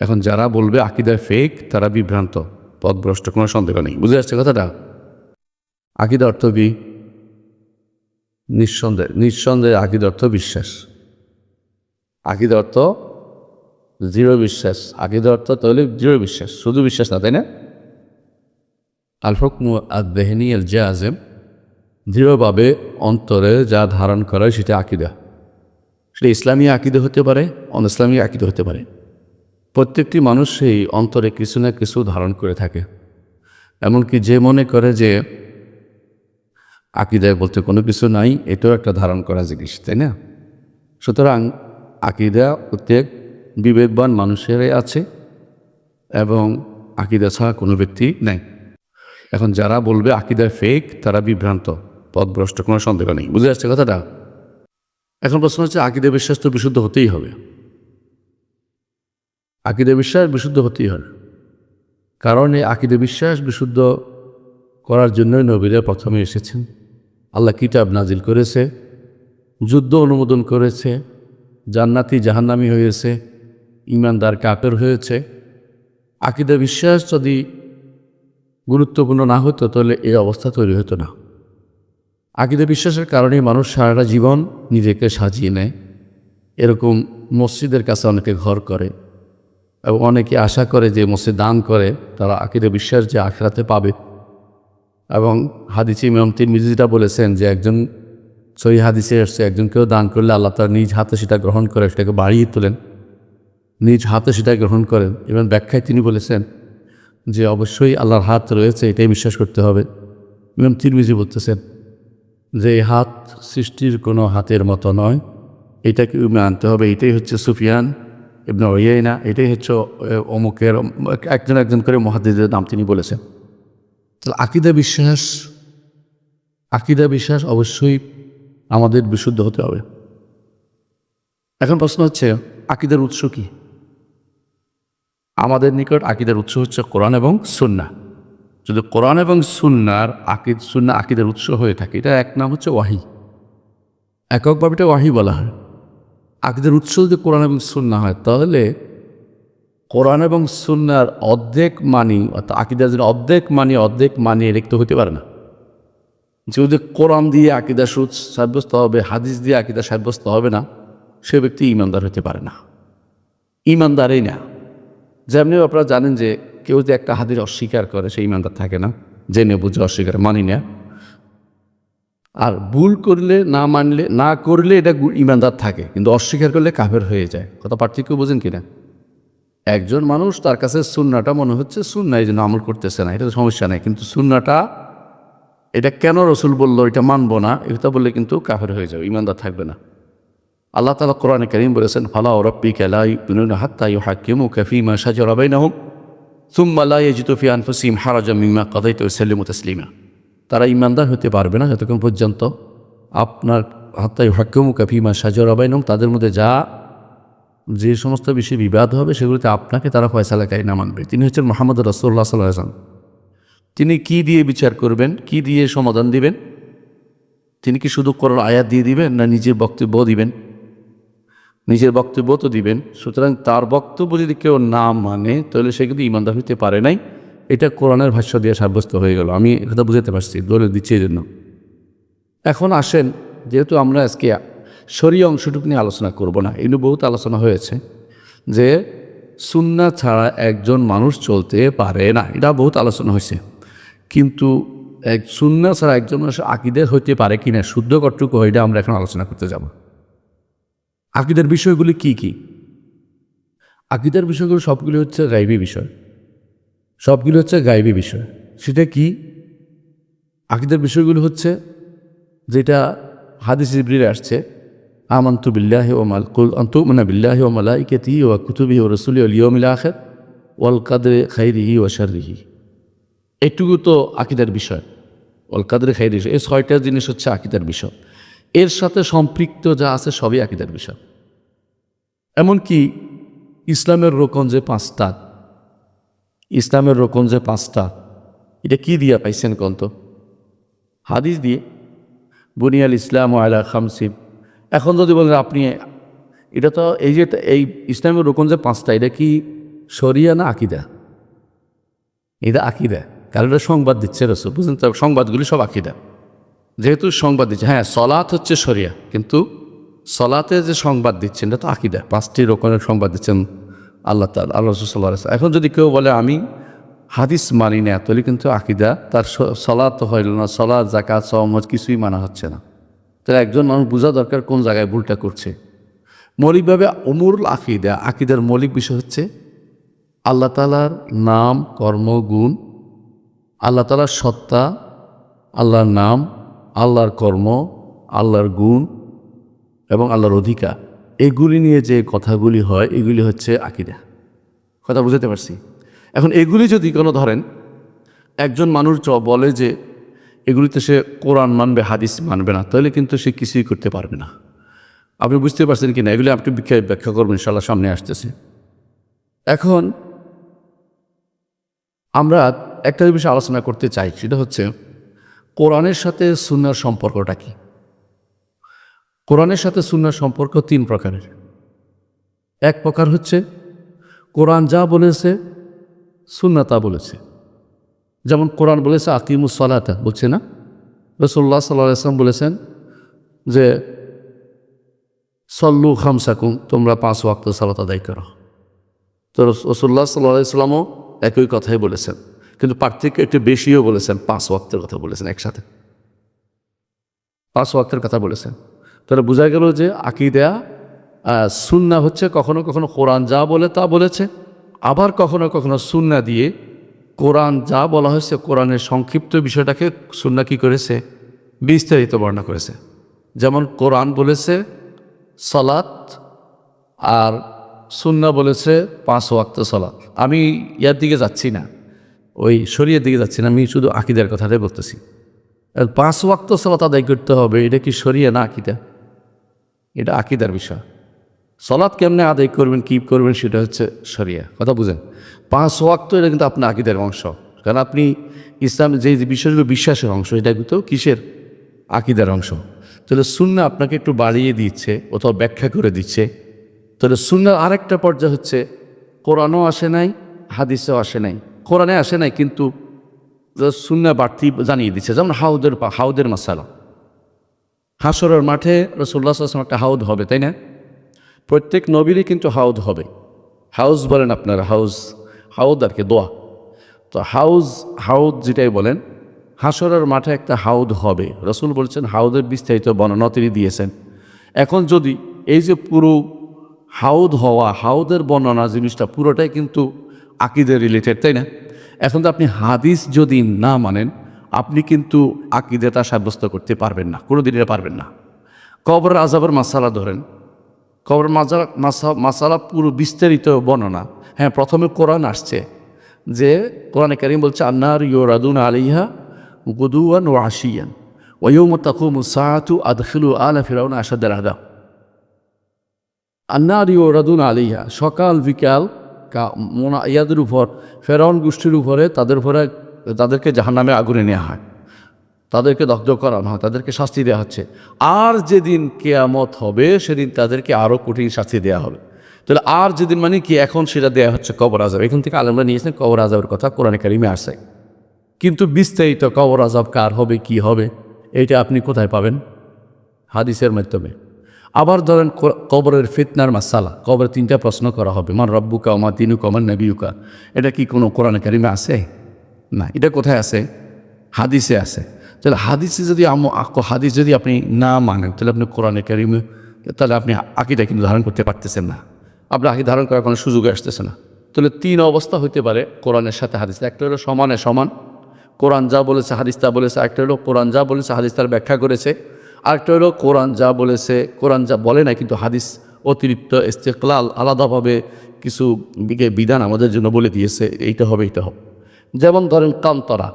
এখন যারা বলবে আকিদায় ফেক তারা বিভ্রান্ত, পথভ্রষ্ট, কোনো সন্দেহ নেই। বুঝে আসছে কথাটা? আকিদা অর্থ বি নিঃসন্দেহ, নিঃসন্দেহে আকিদা অর্থ বিশ্বাস। আকিদা অর্থ দৃঢ় বিশ্বাস। আকিদা অর্থ তাহলে দৃঢ় বিশ্বাস, শুধু বিশ্বাস না, তাই না? আল হকমু আদেহনি আল জাজেম দৃঢ়ভাবে অন্তরে যা ধারণ করে সেটা আকিদা। সেটা ইসলামী আকিদা হতে পারে অন ইসলামী আকিদা হতে পারে। প্রত্যেকটি মানুষ সেই অন্তরে কিছু না কিছু ধারণ করে থাকে। এমনকি যে মনে করে যে আকিদায় বলতে কোনো কিছু নাই, এটাও একটা ধারণ করা জিনিস, তাই না? সুতরাং আকিদা প্রত্যেক বিবেকবান মানুষেরই আছে এবং আকিদা ছাড়া কোনো ব্যক্তি নেই। এখন যারা বলবে আকিদায় ফেক তারা বিভ্রান্ত, পথভ্রষ্ট, কোনো সন্দেহ নেই। বুঝে আসছে কথাটা? এখন প্রশ্ন হচ্ছে, আকিদা বিশ্বাস তো বিশুদ্ধ হতেই হবে। আকিদা বিশ্বাস বিশুদ্ধ হতেই হবে। কারণ এই আকিদা বিশ্বাস বিশুদ্ধ করার জন্যই নবীরা প্রথমে এসেছেন। আল্লাহ কিতাব নাজিল করেছে, যুদ্ধ অনুমোদন করেছে, জান্নাতি জাহান্নামি হয়েছে, ইমানদার কাপের হয়েছে। আকিদা বিশ্বাস যদি গুরুত্বপূর্ণ না হতো, তাহলে এই অবস্থা তৈরি হতো না। আকিদা বিশ্বাসের কারণে মানুষ সারাটা জীবন নিজেকে সাজিয়ে নেয়। এরকম মসজিদের কাছে অনেকে ঘর করে। অনেকে আশা করে যে মসজিদ দান করে, তারা আকিদা বিশ্বাস যে আখরাতে পাবে। এবং হাদিসি ইমাম তিরমিজিটা বলেছেন যে একজন সহি হাদিসে এসছে, একজনকেও দান করলে আল্লাহ তার নিজ হাতে সেটা গ্রহণ করে, সেটাকে বাড়িয়ে তোলেন। নিজ হাতে সেটা গ্রহণ করেন। এবং ব্যাখ্যায় তিনি বলেছেন যে অবশ্যই আল্লাহর হাত রয়েছে, এটাই বিশ্বাস করতে হবে। ইমাম তিরমিজি বলতেছেন যে এই হাত সৃষ্টির কোনো হাতের মতো নয়, এটাকে উমে আনতে হবে। এটাই হচ্ছে সুফিয়ান ইবনে ওয়াইনা এটাই হচ্ছে অমুকের, একজন একজন করে মহাদিদের নাম তিনি বলেছেন। তাহলে আকিদা বিশ্বাস আকিদা বিশ্বাস অবশ্যই আমাদের বিশুদ্ধ হতে হবে। এখন প্রশ্ন হচ্ছে, আকিদার উৎস কি? আমাদের নিকট আকিদার উৎস হচ্ছে কোরআন এবং সুন্না যদি কোরআন এবং সুন্নার আকিদ সুন্না আকিদের উৎস হয়ে থাকে, এটা এক নাম হচ্ছে ওয়াহি। এককভাবে এটা ওয়াহি বলা হয়। আকিদের উৎস যদি কোরআন এবং সুন্না হয়, তাহলে কোরআন এবং সুন্নার অর্ধেক মানি, অর্থাৎ আকিদা যদি অর্ধেক মানি অর্ধেক মানি লিখতে হতে পারে না? যদি কোরআন দিয়ে আকিদা সুদ সাব্যস্ত হবে, হাদিস দিয়ে আকিদা সাব্যস্ত হবে না, সে ব্যক্তি ইমানদার হতে পারে না। ইমানদারই না। যেমনি আপনারা জানেন যে কেউ যে একটা হাদিস অস্বীকার করে, সে ইমানদার থাকে না জেনে বুঝে অস্বীকার, মানি না আর ভুল করলে, না মানলে, না করলে এটা ইমানদার থাকে, কিন্তু অস্বীকার করলে কাফের হয়ে যায়। কথা পার্থক্য বোঝেন কিনা? একজন মানুষ তার কাছে সুন্নাটা মনে হচ্ছে সুন্না এই জন্য আমল করতেছে না, এটা সমস্যা নেই, কিন্তু সুন্নাটা, এটা কেন রসুল বলল, এটা মানবো না, এটা বললে কিন্তু কাফের হয়ে যাবে, ইমানদার থাকবে না। আল্লাহ তালা কোরআনে করিম বলেছেন, ফালা ও রব্বি কেলাই হাত্তা ইউ হাকিমু কফিমা সাজর আবাইনাহুম সুম্মা লা ইয়াজিদু ফি আনফুসিহিম হারাজাম মিম্মা কাদাইতু সাল্লিমু তাসলিমা। তারা ইমানদার হতে পারবে না যতক্ষণ পর্যন্ত আপনার হাত্তাই হাক্যমু কাফিমা সাজর আবাইনম তাদের মধ্যে যা যে সমস্ত বিষয়ে বিবাদ হবে সেগুলিতে আপনাকে তারা ফয়সালাকাই না মানবে। তিনি হচ্ছেন মোহাম্মদ রসুল্লাহ সাল্লাহ আসলাম তিনি কি দিয়ে বিচার করবেন? কি দিয়ে সমাধান দিবেন? তিনি কি শুধু কোরআন আয়াত দিয়ে দিবেন না নিজের বক্তব্য দিবেন? নিজের বক্তব্য তো দিবেন। সুতরাং তার বক্তব্য যদি কেউ না মানে তাহলে সে কিন্তু ইমানদার হতে পারে নাই। এটা কোরআনের ভাষ্য দিয়ে সাব্যস্ত হয়ে গেল। আমি এটা বুঝতে পারছি দলে দিচ্ছি এই জন্য। এখন আসেন, যেহেতু আমরা আজকে সরি অংশটুকু নিয়ে আলোচনা করব না এগুলো বহুত আলোচনা হয়েছে যে সুন্না ছাড়া একজন মানুষ চলতে পারে না, এটা বহুত আলোচনা হয়েছে। কিন্তু এক সুন্না ছাড়া একজন মানুষ আকিদের হইতে পারে কি না, শুদ্ধ কর্তৃক এটা আমরা এখন আলোচনা করতে যাব। আকিদের বিষয়গুলি কি কি? আকিদের বিষয়গুলো সবগুলি হচ্ছে গাইবী বিষয়। সবগুলো হচ্ছে গাইবী বিষয়। সেটা কি? আকিদের বিষয়গুলো হচ্ছে যেটা হাদিস জিবরিলে আসছে, আমান্তু বিল্লাহি ও মাল কুল আন্তু মানে বিল্লাহি ও মালাইকাতি ও কুতুবি ও রসুলি ও লিয়মিল আখের ওয়াল কাদরে খাইরিহি ও শারিহি এটুকু তো আকিদার বিষয়, ওয়াল কাদরে খাইরি এই ছয়টা জিনিস হচ্ছে আকিদার বিষয়। এর সাথে সম্পৃক্ত যা আছে সবই আকিদার বিষয়। এমনকি ইসলামের রোকন যে পাঁচটা ইসলামের রোকন যে পাঁচটা, এটা কি দিয়া পাইছেন কন্ত? হাদিস দিয়ে, বুনিয়াল ইসলাম আলা খামসিব এখন যদি বলেন আপনি, এটা তো এই যে এই ইসলামের রোকন যে পাঁচটা, এটা কি শরিয়া না আকিদা? এটা আকিদা। কারণ এটা সংবাদ দিচ্ছে রসুল, বুঝলেন তো? সংবাদগুলি সব আকিদা। যেহেতু সংবাদ দিচ্ছে হ্যাঁ সলাৎ হচ্ছে শরিয়া, কিন্তু সলাতে যে সংবাদ দিচ্ছেন, এটা তো আকিদা। পাঁচটি রোকনের সংবাদ দিচ্ছেন আল্লাহ তাল আল্লাহ রসুল্লাহ এখন যদি কেউ বলে, আমি হাদিস মানি না, তাহলে কিন্তু আকিদা, তার সলাৎ তো হইল না সলাৎ জাকাত সহমত কিছুই মানা হচ্ছে না। তাহলে একজন মানুষ বোঝা দরকার কোন জায়গায় ভুলটা করছে। মৌলিকভাবে অমরুল আকিদা, আকিদার মৌলিক বিষয় হচ্ছে আল্লাহ তালার নাম, কর্ম, গুণ, আল্লাহ তালার সত্তা, আল্লাহর নাম, আল্লাহর কর্ম, আল্লাহর গুণ এবং আল্লাহর অধিকার। এগুলি নিয়ে যে কথাগুলি হয়, এগুলি হচ্ছে আকিদা। কথা বুঝতে পারছি? এখন এগুলি যদি কোনো ধরেন, একজন মানুষ চ- বলে যে এগুলিতে সে কোরআন মানবে, হাদিস মানবে না, তাহলে কিন্তু সে কিছুই করতে পারবে না। আপনি বুঝতে পারছেন কি না? এগুলি আপনি ব্যাখ্যা করবেন ইনশাল্লাহ সামনে আসতেছে। এখন আমরা একটা বিষয়ে আলোচনা করতে চাই, সেটা হচ্ছে কোরআনের সাথে সুন্নার সম্পর্কটা কি? কোরআনের সাথে সুন্নার সম্পর্ক তিন প্রকারের। এক প্রকার হচ্ছে, কোরআন যা বলেছে সুন্না তা বলেছে। যেমন কোরআন বলেছে, আকিমুস সলাতা বলছে না? রসুল্লাহ সাল্লাহ বলেছেন যে, সল্লু খামসাকুম, তোমরা পাঁচ ওয়াক্ত সালাত আদায় করো। তো রসুল্লাহ সাল্লাহ ইসলামও একই কথাই বলেছেন। কিন্তু পার্থক্য একটু বেশিও বলেছেন, পাঁচ ওয়াক্তের কথা বলেছেন একসাথে। পাঁচ ওয়াক্তের কথা বলেছেন। তাহলে বোঝা গেল যে আকিদা সুন্না হচ্ছে কখনো কখনো কোরআন যা বলে তা বলেছে। আবার কখনো কখনো সুন্না দিয়ে কোরআন যা বলা হয়েছে, কোরআনের সংক্ষিপ্ত বিষয়টাকে সুন্না কি করেছে? বিস্তারিত বর্ণনা করেছে। যেমন কোরআন বলেছে সলাৎ আর সুন্না বলেছে পাঁচ ওয়াক্ত সলাৎ আমি ইয়ার দিকে যাচ্ছি না, ওই শরীরের দিকে যাচ্ছি না, আমি শুধু আকিদের কথাটাই বলতেছি। পাঁচ ওয়াক্ত সলাত আদায় করতে হবে, এটা কি সরিয়ে না আকিদা? এটা আকিদার বিষয়। সলাৎ কেমনে আদায় করবেন, কী করবেন সেটা হচ্ছে সরিয়া কথা বুঝেন? পাঁচ ওয়াক্ত এটা কিন্তু আপনার আকিদের অংশ। কারণ আপনি ইসলাম যে বিষয়গুলো বিশ্বাসের অংশ, এটা কিন্তু কিসের? আকিদার অংশ। তাহলে সুন্না আপনাকে একটু বাড়িয়ে দিচ্ছে, অথবা ব্যাখ্যা করে দিচ্ছে। তাহলে সুন্নার আরেকটা পর্যায়ে হচ্ছে, কোরআনও আসে নাই, হাদিসেও আসে নাই। কোরআনে আসে নাই, কিন্তু সুন্না বাড়তি জানিয়ে দিচ্ছে। যেমন হাউদের হাউদের মাসালা। হাসরের মাঠে রসুল্লাহ আসলাম একটা হাউদ হবে, তাই না? প্রত্যেক নবীরই কিন্তু হাউদ হবে। হাউস বলেন আপনারা হাউস হাউদ আর কি, দোয়া। তো হাউস হাউদ যেটাই বলেন হাসরের মাঠে একটা হাউদ হবে। রসুল বলছেন, হাউদের বিস্তারিত বর্ণনা তিনি দিয়েছেন। এখন যদি এই যে পুরো হাউদ হওয়া, হাউদের বর্ণনা জিনিসটা পুরোটাই কিন্তু আকিদের রিলেটেড তাই না? এখন তো আপনি হাদিস যদি না মানেন আপনি কিন্তু আকিদেটা সাব্যস্ত করতে পারবেন না কোনো দিনে পারবেন না। কবর আজাবের মাসালা ধরেন কবর মাজা মাসা, মাসালা পুরো বিস্তারিত বর্ণনা। হ্যাঁ প্রথমে কোরআন আসছে, যে কোরআনে কারিম বলছে, আন্নার ইয়োরাদুন আলিহা গুদুয়ান ও আশিয়ান ওয়ুম তাকুম সাহাতু আদখিলু আলা ফিরাউন আসাদের আদা আন্নার ইয়োরাদুন আলিহা সকাল বিকাল কা- মোনা, ইয়াদের উপর, ফেরাউন গোষ্ঠীর উপরে, তাদের উপরে তাদেরকে জাহান্নামে আগুনে নেওয়া হয়। তাদেরকে দগ্ধ করানো হয়, তাদেরকে শাস্তি দেওয়া হচ্ছে। আর যেদিন কেয়ামত হবে, সেদিন তাদেরকে আরও কঠিন শাস্তি দেওয়া হবে। তাহলে আর যেদিন মানে কি, এখন সেটা দেওয়া হচ্ছে কবর আজাব এখান থেকে আলমরা নিয়েছেন কবর আজাবের কথা, কোরআনে কারিমে আসে কিন্তু বিস্তারিত কবর আজাব কার হবে, কি হবে, এটা আপনি কোথায় পাবেন? হাদিসের মাধ্যমে। আবার ধরেন কবরের ফিতনার মাসালা কবরের তিনটা প্রশ্ন করা হবে। মান রব্বুকা ওমা তিনুকা ওমান নবিউকা এটা কি কোনো কোরআনে কারিমে আছে না, এটা কোথায় আছে? হাদিসে আছে। তাহলে হাদিসে যদি হাদিস যদি আপনি না মানেন, তাহলে আপনি কোরআনে কারিমে, তাহলে আপনি আঁকিটা কিন্তু ধারণ করতে পারতেছেন না। আপনার আঁকি ধারণ করার কোনো সুযোগ আসতেছে না। তাহলে তিন অবস্থা হইতে পারে কোরআনের সাথে হাদিস একটা হলো সমানে সমান। কোরআন যা বলেছে হাদিস তা বলেছে। একটা হলো কোরআন যা বলেছে হাদিস তার ব্যাখ্যা করেছে। আরেকটা হলো কোরআন যা বলেছে, কোরআন যা বলে না, কিন্তু হাদিস অতিরিক্ত ইস্তেকলাল আলাদাভাবে কিছু বিধান আমাদের জন্য বলে দিয়েছে, এইটা হবে এইটা হবে। যেমন ধরেন কান্তরা।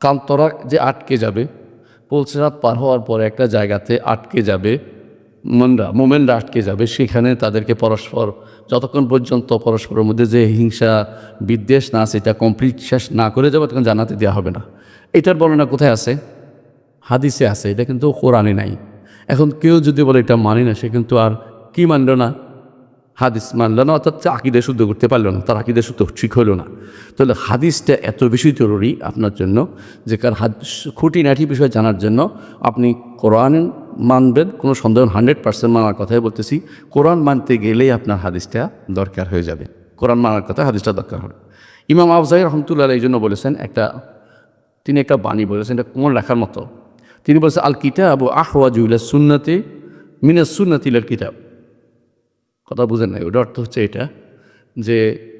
কান্তরা যে আটকে যাবে পলসেরাত পার হওয়ার পরে একটা জায়গাতে আটকে যাবে, মোমেনরা মোমেনরা আটকে যাবে, সেখানে তাদেরকে পরস্পর, যতক্ষণ পর্যন্ত পরস্পরের মধ্যে যে হিংসা, বিদ্বেষ না আছে, এটা কমপ্লিট শেষ না করে যাবে, তখন জানাতে দেওয়া হবে না। এটার বর্ণনা কোথায় আছে? হাদিসে আছে, এটা কিন্তু কোরআনে নাই। এখন কেউ যদি বলে এটা মানি না, সে কিন্তু আর কি মানল না? হাদিস মানলো না, অর্থাৎ আকিদে শুদ্ধ করতে পারল না, তার আকিদে শুদ্ধ ঠিক হলো না। তাহলে হাদিসটা এত বেশি জরুরি আপনার জন্য যে কার হাদিস খুঁটিনাটি বিষয় জানার জন্য আপনি কোরআন মানবেন, কোনো সন্দেহ হান্ড্রেড পার্সেন্ট মানার কথাই বলতেছি। কোরআন মানতে গেলেই আপনার হাদিসটা দরকার হয়ে যাবে। কোরআন মানার কথা হাদিসটা দরকার হবে। ইমাম আফজাই রহমতুল্লাহ এই জন্য বলেছেন, একটা, তিনি একটা বাণী বলেছেন, এটা কোমর লেখার মতো। তিনি বলছেন, আল কিতাব ও আহওয়াজুল সুন্নতে, মিনাস সুন্নতিল কিতাব। কথা বুঝেন নাই, ওটার অর্থ হচ্ছে এটা যে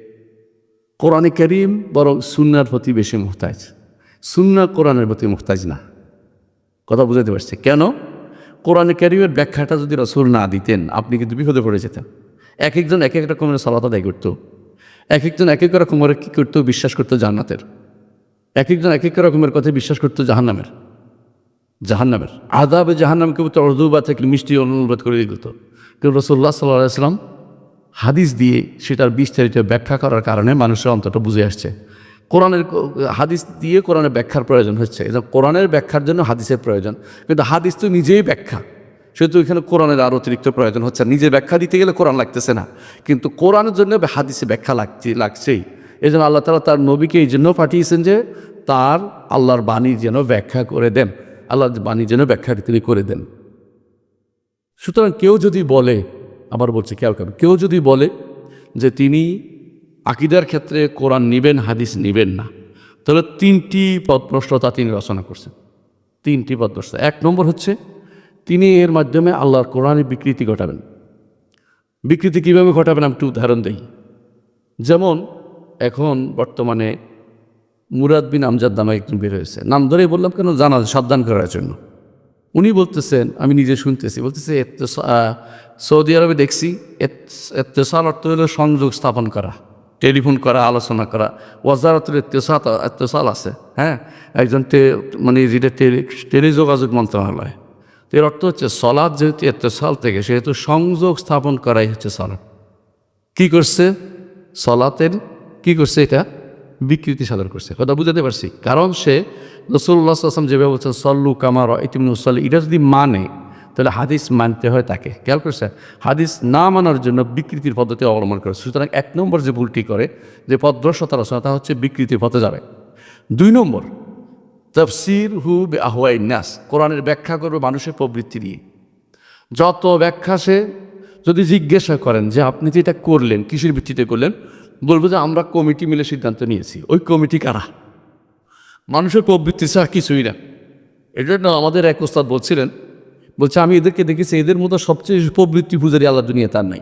কোরআনে করিম বরং সুন্নার প্রতি বেশি মুহতাজ। সুন্না কোরআনের প্রতি মুহতাজ না। কথা বুঝাতে পারছি। কেন? কোরআনে করিমের ব্যাখ্যাটা যদি রসুল না দিতেন, আপনি কিন্তু বিপদে পড়ে যেতেন। এক একজন এক এক রকমের সালাত আদায় করতো। এক একজন এক এক রকমের কী করতো? বিশ্বাস করতো জান্নাতের। এক একজন এক এক রকমের কথা বিশ্বাস করতো জাহান্নামের। জাহান্নামের। আদাবে জাহান্নামকে অর্ধুবা থেকে মিষ্টি অনুবাদ করে দিত কিন্তু রসুল্লাহ সাল্লাহ হাদিস দিয়ে সেটার বিস্তারিত ব্যাখ্যা করার কারণে মানুষের অন্তত বুঝে আসছে। কোরআনের হাদিস দিয়ে কোরআনের ব্যাখ্যার প্রয়োজন হচ্ছে। এবং কোরআনের ব্যাখ্যার জন্য হাদিসের প্রয়োজন। কিন্তু হাদিস তো নিজেই ব্যাখ্যা। সেহেতু এখানে কোরআনের আরও অতিরিক্ত প্রয়োজন হচ্ছে। নিজে ব্যাখ্যা দিতে গেলে কোরআন লাগতেছে না। কিন্তু কোরআনের জন্য হাদিসে ব্যাখ্যা লাগছে, লাগছেই। এই জন্য আল্লাহ তালা তার নবীকে এই জন্য পাঠিয়েছেন যে তার আল্লাহর বাণী যেন ব্যাখ্যা করে দেন। আল্লাহর বাণী যেন ব্যাখ্যা তিনি করে দেন। সুতরাং কেউ যদি বলে, আবার বলছে কেউ কেউ কেউ যদি বলে যে তিনি আকিদার ক্ষেত্রে কোরআন নিবেন, হাদিস নিবেন না, তাহলে তিনটি পদপ্রষ্টতা তিনি রচনা করছেন। তিনটি পদপ্রষ্ট এক নম্বর হচ্ছে, তিনি এর মাধ্যমে আল্লাহর কোরআনের বিকৃতি ঘটাবেন। বিকৃতি কীভাবে ঘটাবেন আমি একটু উদাহরণ দিই। যেমন, এখন বর্তমানে মুরাদ বিন আমজাদ নামে একজন বের হয়েছে। নাম ধরেই বললাম কেন? জানা সাবধান করার জন্য। উনি বলতেছেন, আমি নিজে শুনতেছি, বলতেছে সৌদি আরবে দেখছি এত্তেসাল অর্থ হলো সংযোগ স্থাপন করা, টেলিফোন করা, আলোচনা করা, ওয়াজারাতুল এত্তেসাত এত্তেসাল আছে হ্যাঁ? একজন মানে যেটা টেলি, টেলিযোগাযোগ মন্ত্রণালয়, তো এর অর্থ হচ্ছে সলাদ যেহেতু এত্তেসাল থেকে, সেহেতু সংযোগ স্থাপন করাই হচ্ছে সলাদ কী করছে? সলাতের, কি করছে এটা? বিকৃতি সাধন করছে। কথা বুঝাতে পারছি? কারণ সে রসুল্লাহ আসলাম যেভাবে বলছেন, সল্লু কামার ইতিমুসল এটা যদি মানে তাহলে হাদিস মানতে হয় তাকে। খেয়াল করছে হাদিস না মানার জন্য বিকৃতির পদ্ধতি অবলম্বন করে। সুতরাং এক নম্বর যে ভুলটি করে, যে পদ্রসতা রচনা, তা হচ্ছে বিকৃতির পথে যাবে। দুই নম্বর তফসির হু বে আহওয়াই নাস, কোরআনের ব্যাখ্যা করবে মানুষের প্রবৃত্তি নিয়ে। যত ব্যাখ্যা সে যদি জিজ্ঞাসা করেন যে আপনি যে এটা করলেন, কিসের ভিত্তিতে করলেন বলব যে আমরা কমিটি মিলে সিদ্ধান্ত নিয়েছি। ওই কমিটি কারা? মানুষের প্রবৃত্তি ছাড়া কিছুই না। জন্য আমাদের এক ওস্তাদ বলছিলেন, বলছে, আমি এদেরকে দেখেছি, এদের মতো সবচেয়ে প্রবৃত্তি পূজারি আল্লাহ দুনিয়া তার নাই।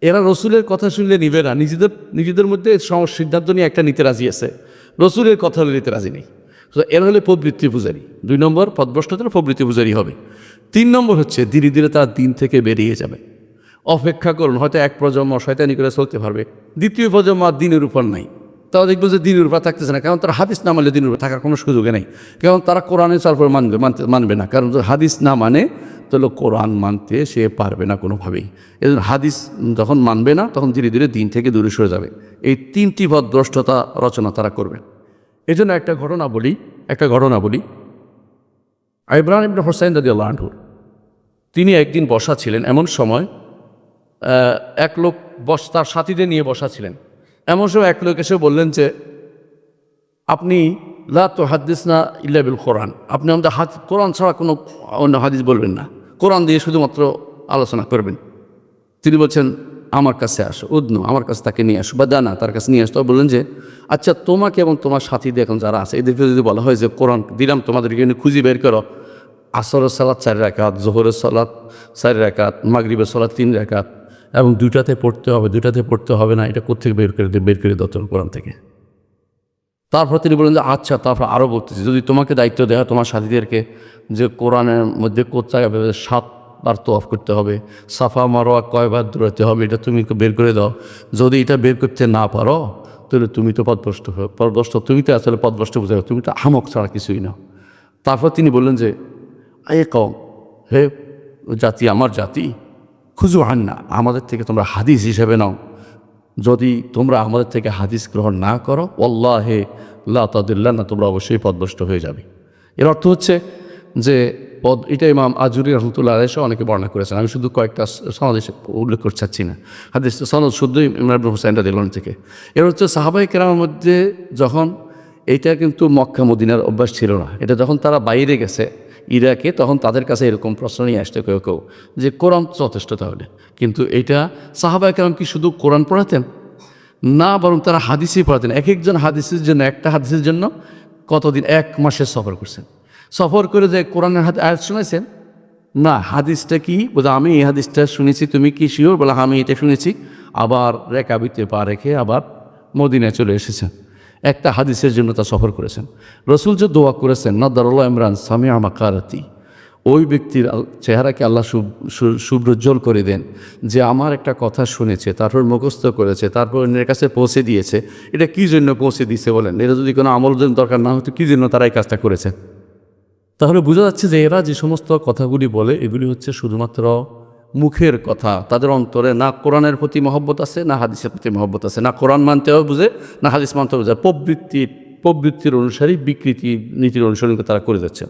এরা রসুলের কথা শুনলে নিবে না, নিজেদের নিজেদের মধ্যে সিদ্ধান্ত নিয়ে একটা নিতে রাজি আছে। রসুলের কথা হলে নিতে রাজি নেই। এরা হলে প্রবৃত্তি পূজারি। দুই নম্বর পদভ্রষ্টতার প্রবৃত্তি পূজারি হবে। তিন নম্বর হচ্ছে, ধীরে ধীরে তার দিন থেকে বেরিয়ে যাবে। অপেক্ষা করুন, হয়তো এক প্রজন্ম শয়তানি করে চলতে পারবে। দ্বিতীয় প্রজন্ম দিনের উপর নাই। তারা দেখব যে দিনের উপর থাকতেছে না, কারণ তারা হাদিস না মানলে দিনের উপর থাকার কোনো সুযোগে নেই। কারণ তারা কোরআনে তারপর মানবে, মানতে, মানবে না। কারণ হাদিস না মানে তাহলে কোরআন মানতে সে পারবে না কোনোভাবেই। এই জন্য হাদিস যখন মানবে না, তখন ধীরে ধীরে দিন থেকে দূরে সরে যাবে। এই তিনটি ভদ্রষ্টতা রচনা তারা করবে এই জন্য একটা ঘটনা বলি, একটা ঘটনা বলি। ইব্রাহিম ইবনে হোসাইন দাদি আল্লাহ তিনি একদিন বসা ছিলেন এমন সময় এক লোক বস, তার সাথীদের নিয়ে বসা ছিলেন। এমন সময় এক লোক এসে বললেন যে, আপনি লা তো হাদিস না ইল্লাবিল কোরআন। আপনি আমাদের হাত, কোরআন ছাড়া কোনো অন্য হাদিস বলবেন না। কোরআন দিয়ে শুধুমাত্র আলোচনা করবেন। তিনি বলছেন, আমার কাছে আসো, উদ্নু, আমার কাছে তাকে নিয়ে আসো, বা দানা, তার কাছে নিয়ে আসতো বললেন যে আচ্ছা তোমাকে এবং তোমার সাথীদের এখন যারা আছে, এদেরকে যদি বলা হয় যে, কোরআন দিলাম তোমাদেরকে এনে খুঁজি বের করো। আসরের সালাদ চার রাকাত, জোহরের সালাদ চার রাকাত, মাগরিবের সালাদ তিন রাকাত এবং দুটাতে পড়তে হবে দুটাতে পড়তে হবে না, এটা কোথেকে বের করে বের করে দাও তোর কোরআন থেকে। তারপর তিনি বলেন যে আচ্ছা তারপর আরও বলতেছি, যদি তোমাকে দায়িত্ব দেওয়া হয় তোমার সাথীদেরকে যে কোরআনের মধ্যে কোথায় সাতবার তো অফ করতে হবে, সাফা, মারোয়া কয়বার দৌড়াতে হবে, এটা তুমি বের করে দাও। যদি এটা বের করতে না পারো, তাহলে তুমি তো পদভ্রষ্ট হো পদভ্রষ্ট, তুমি তো আসলে পদভ্রষ্ট বুঝে তুমি তো হামক ছাড়া কিছুই না। তারপর তিনি বললেন যে এ কম হে জাতি, আমার জাতি খুঁজু হান না আমাদের থেকে তোমরা হাদিস হিসেবে নাও। যদি তোমরা আমাদের থেকে হাদিস গ্রহণ না করো অল্লাহে লা তাদুল্লাহ না তোমরা অবশ্যই পদভ্রষ্ট হয়ে যাবে। এর অর্থ হচ্ছে যে পদ, এটা ইমাম আজুরি রহমতুল্লাহ আলাইসহ অনেকে বর্ণনা করেছেন। আমি শুধু কয়েকটা সনদ এসে উল্লেখ করতে চাচ্ছি না। হাদিস, সনদ শুদ্ধই ইমরান হুসাইনটা দিলেন থেকে। এর হচ্ছে সাহাবাই কেরামের মধ্যে যখন, এইটা কিন্তু মক্কা মদিনার অভ্যাস ছিল না। এটা যখন তারা বাইরে গেছে ইরাকে, তখন তাদের কাছে এরকম প্রশ্ন নিয়ে আসতে কেউ কেউ যে, কোরআন যথেষ্ট তাহলে? কিন্তু এটা সাহাবাই কেরাম কি শুধু কোরআন পড়াতেন? না, বরং তারা হাদিসই পড়াতেন। এক একজন হাদিসের জন্য, একটা হাদিসের জন্য কতদিন? এক মাসের সফর করছেন। সফর করে যে কোরআনের হাতে আয়াত শুনেছেন? না, হাদিসটা কি? বলে, আমি এই হাদিসটা শুনেছি, তুমি কি শিওর বলে আমি এটা শুনেছি। আবার রেকাবিতে পা রেখে আবার মদিনায় চলে এসেছেন। একটা হাদিসের জন্য তা সফর করেছেন। রসুল যে দোয়া করেছেন নদ্দারুল্লাহ ইমরান সামিয়া মাকারাতি। ওই ব্যক্তির চেহারাকে আল্লাহ সুব্রজ্জ্বল করে দেন যে আমার একটা কথা শুনেছে, তারপর মুখস্থ করেছে, তারপর অন্যের কাছে পৌঁছে দিয়েছে। এটা কী জন্য পৌঁছে দিয়েছে বলেন? এটা যদি কোনো আমল জন্য দরকার না হতো কী জন্য তারা এই কাজটা করেছে? তাহলে বোঝা যাচ্ছে যে এরা যে সমস্ত কথাগুলি বলে, এগুলি হচ্ছে শুধুমাত্র মুখের কথা, তাদের অন্তরে না কোরআনের প্রতি মহব্বত আছে, না হাদিসের প্রতি মহব্বত আছে। না কোরআন মানতেও বুঝে, না হাদিস মানতেও বুঝে। প্রবৃত্তির প্রবৃত্তির অনুসারী বিকৃতি নীতির অনুসরণ তারা করে যাচ্ছে।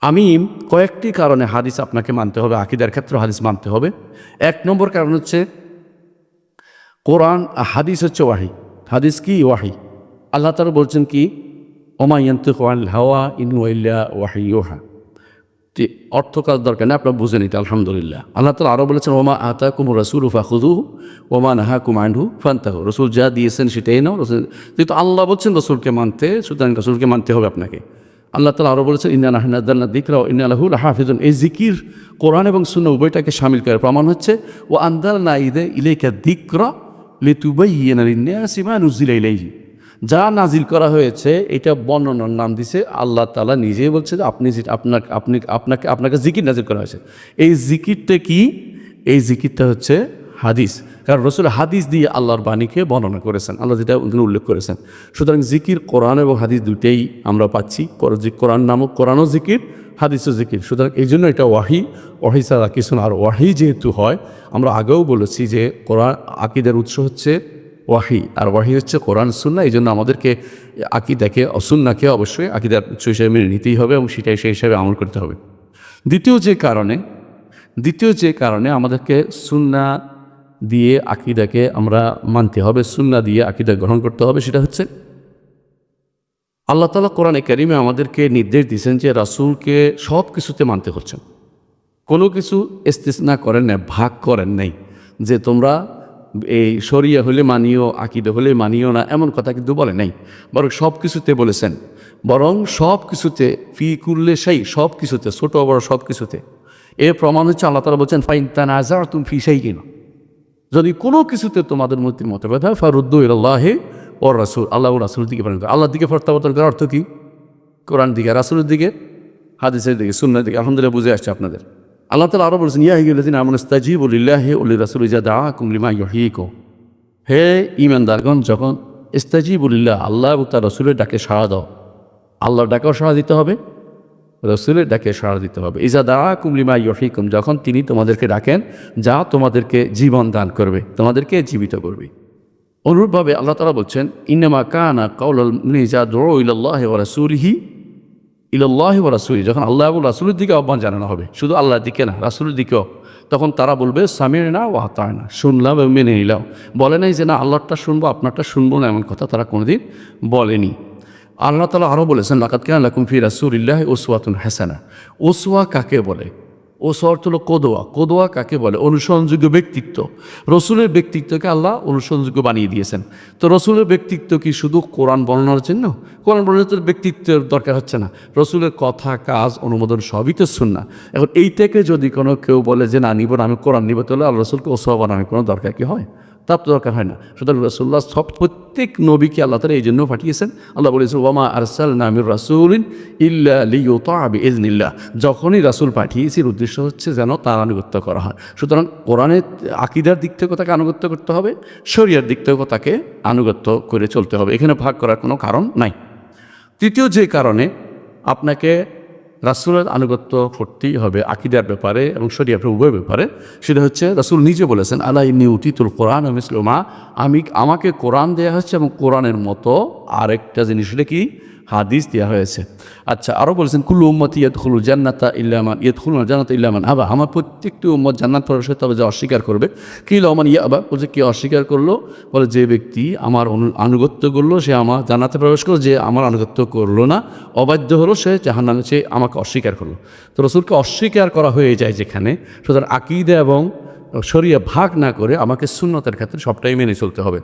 আমি কয়েকটি কারণে হাদিস আপনাকে মানতে হবে, আকিদার ক্ষেত্রে হাদিস মানতে হবে। এক নম্বর কারণ হচ্ছে, কোরআন হাদিস হচ্ছে ওয়াহি। হাদিস কি? ওয়াহি। আল্লাহ তালা বলছেন কি ওমায়ন্ত হাওয়া ইন ওয়াহি তে অর্থ কাজ দরকার নেই, আপনার বুঝে নিতে, আলহামদুলিল্লাহ। আল্লাহ তালা আরও বলেছেন, ওমা আতা কুম রসুল ফাখুদু ওমা নাহা কুম আনহু ফান্তাহু। রসুল যা দিয়েছেন সেটাই নাও, রসুল যেহেতু আল্লাহ বলছেন রসুলকে মানতে, সুতরাং রসুলকে মানতে হবে আপনাকে। আল্লাহ তালা আরও বলেছেন, ইন্না নাহনাদ্দাল্লা দিকরা ও ইন্না আলাহুল হাফিজুন এই জিকির কোরআন এবং শূন্য উভয়টাকে সামিল করে প্রমাণ হচ্ছে ও আন্দাল না ঈদে ইলেকা দিকরা লেতুবাইয়া নুজিলা ইলাইহি। যা নাজিল করা হয়েছে, এটা বর্ণনার নাম দিছে আল্লাহ তালা নিজেই বলছে যে আপনি আপনার আপনি আপনাকে আপনাকে জিকির নাজিল করা হয়েছে। এই জিকিরটা কি? এই জিকিরটা হচ্ছে হাদিস। কারণ রসুল হাদিস দিয়ে আল্লাহর বাণীকে বর্ণনা করেছেন, আল্লাহ যেটা উল্লেখ করেছেন। সুতরাং জিকির কোরআন এবং হাদিস দুটেই আমরা পাচ্ছি। কোরআন নামক কোরআনও জিকির, হাদিসও জিকির। সুতরাং এই জন্য এটা ওয়াহি। ওয়াহি ছাড়া কিছু না। আর ওয়াহি যেহেতু হয়, আমরা আগেও বলেছি যে কোরআন আকিদের উৎস হচ্ছে ওয়াহি। আর ওয়াহি হচ্ছে কোরআন সুন্না এই জন্য আমাদেরকে আকিদাকে অসুন্নাকে অবশ্যই আকিদার উৎস হিসেবে মেনে নিতেই হবে এবং সেটাই সেই হিসাবে আমল করতে হবে। দ্বিতীয় যে কারণে, দ্বিতীয় যে কারণে আমাদেরকে সুন্না দিয়ে আকিদাকে আমরা মানতে হবে সুন্না দিয়ে আকিদা গ্রহণ করতে হবে, সেটা হচ্ছে আল্লাহ তালা কোরআনে কারিমে আমাদেরকে নির্দেশ দিয়েছেন যে রাসূলকে সব কিছুতে মানতে হচ্ছে। কোনো কিছু ইস্তিসনা করেন না ভাগ করেন নাই, যে তোমরা এই শরিয়া হলে মানিও, আকিদে হলে মানিও না, এমন কথা কিন্তু বলে নাই। বরং সব কিছুতে বলেছেন, বরং সব কিছুতে ফি কুল্লে সেই সব কিছুতে ছোট বড় সব কিছুতে এর প্রমাণ হচ্ছে আল্লাহ তালা বলছেন, ফাইন তানাজার তুমি ফি সেই কিনা যদি কোনো কিছুতে তোমাদের মধ্যে মতভেদ হয় ফারুদ্দু ইল্লাহে ও রাসুল আল্লাহ রাসুলের দিকে করো। আল্লাহর দিকে প্রত্যাবর্তন করার অর্থ কী? কোরআন দিকে, রাসুলের দিকে, হাদিসের দিকে সুন্নার দিকে, আলহামদুলিল্লাহ বুঝে আসছে আপনাদের। আল্লাহ তালা আরও বলছেন, ইয়া হিগুল্লাদিন আমন ইস্তাজিব উলিল্লাহ উলি রাসুল ইজা দা কুমলিমা ইহিকো হে ইমানদারগণ যখন ইস্তাজিবুলিল্লাহ আল্লাহ এবং তার রসুলের ডাকে সাড়া দাও, আল্লাহর ডাকেও সাড়া দিতে হবে, রসুলের ডাকে সাড়া দিতে হবে। ইজা দা কুমলিমা ইহিকুম যখন তিনি তোমাদেরকে ডাকেন, যা তোমাদেরকে জীবন দান করবে, তোমাদেরকে জীবিত করবে। অনুরূপভাবে আল্লাহ তালা বলছেন, ইন্নামা কানা কাউল নিজা দৌড় ইল্লাহ রাসুলহি ইল্লাহ রাসুলি যখন আল্লাহ এবং রাসুলের দিকে আহ্বান জানানো হবে, শুধু আল্লাহর দিকে না, রাসুলের দিকেও, তখন তারা বলবে সামির না ও হাতায় না শুনলাম এবং মেনে নিলাম বলে নাই যে, না, আল্লাহরটা শুনব, আপনারটা শুনব না এমন কথা তারা কোনোদিন বলেনি। আল্লাহ তালা আরও বলেছেন লাকাত কেন লাকুম রাসুল ইল্লাহ ওসুয়াতুন হাসানা ওসুয়া কাকে বলে? ওসওয়া অর্থ হলো কোদোয়া। কোদোয়া কাকে বলে? অনুসরণযোগ্য ব্যক্তিত্ব। রসুলের ব্যক্তিত্বকে আল্লাহ অনুসরণযোগ্য বানিয়ে দিয়েছেন। তো রসুলের ব্যক্তিত্ব কি শুধু কোরআন বর্ণনার জন্য? কোরআন বর্ণনার ব্যক্তিত্বের দরকার হচ্ছে না। রসুলের কথা, কাজ, অনুমোদন সবই তো শুননা এখন এই থেকে যদি কোনো কেউ বলে যে, না, নিব না, আমি কোরআন নিব, তাহলে আল্লাহ রসুলকে ওসওয়া বানানোর কোনো দরকার কি হয়? তার তো দরকার হয় না। সুতরাং রসুল্লাহ সব প্রত্যেক নবীকে আল্লাহ তালা এই জন্য পাঠিয়েছেন। আল্লাহ বলেছেন, ওয়ামা আরসাল নামির রাসুলিন ইল্লা লিউতাবি ইজনিল্লাহ যখনই রাসুল পাঠিয়েছি উদ্দেশ্য হচ্ছে যেন তার আনুগত্য করা হয়। সুতরাং কোরআনের আকিদার দিক থেকেও তাকে আনুগত্য করতে হবে শরিয়ার দিক থেকেও তাকে আনুগত্য করে চলতে হবে। এখানে ভাগ করার কোনো কারণ নাই। তৃতীয় যে কারণে আপনাকে রাসুলের আনুগত্য করতেই হবে আকিদার ব্যাপারে এবং শরিয়া উভয় ব্যাপারে। সেটা হচ্ছে রাসুল নিজে বলেছেন আল্লাহ নি উতিতুল কোরআন মিসলমা আমি, আমাকে কোরআন দেওয়া হচ্ছে এবং কোরআনের মতো আরেকটা জিনিস এটা কি? হাদিস দেওয়া হয়েছে। আচ্ছা আরও বলেছেন, কুল্লু উম্মত ইয়দখুল জান্নাতা ইল্লামান ইয়দখুল জান্নাত ইল্লামান আবা, আমার প্রত্যেকটি উম্মত জান্নাত প্রবেশ করতে হবে যে অস্বীকার করবে। কি লমান ইয়া আবা বলছে, কি অস্বীকার করল? বলে, যে ব্যক্তি আমার অনু- আনুগত্য করল, সে আমার জান্নাতে প্রবেশ করল, যে আমার আনুগত্য করল না, অবাধ্য হলো, সে জাহান্নামে, সে আমাকে অস্বীকার করল। তো রসুলকে অস্বীকার করা হয়ে যায় যেখানে, সুতরাং আকিদা এবং শরিয়া ভাগ না করে আমাকে শূন্যতার ক্ষেত্রে সবটাই মেনে চলতে হবে।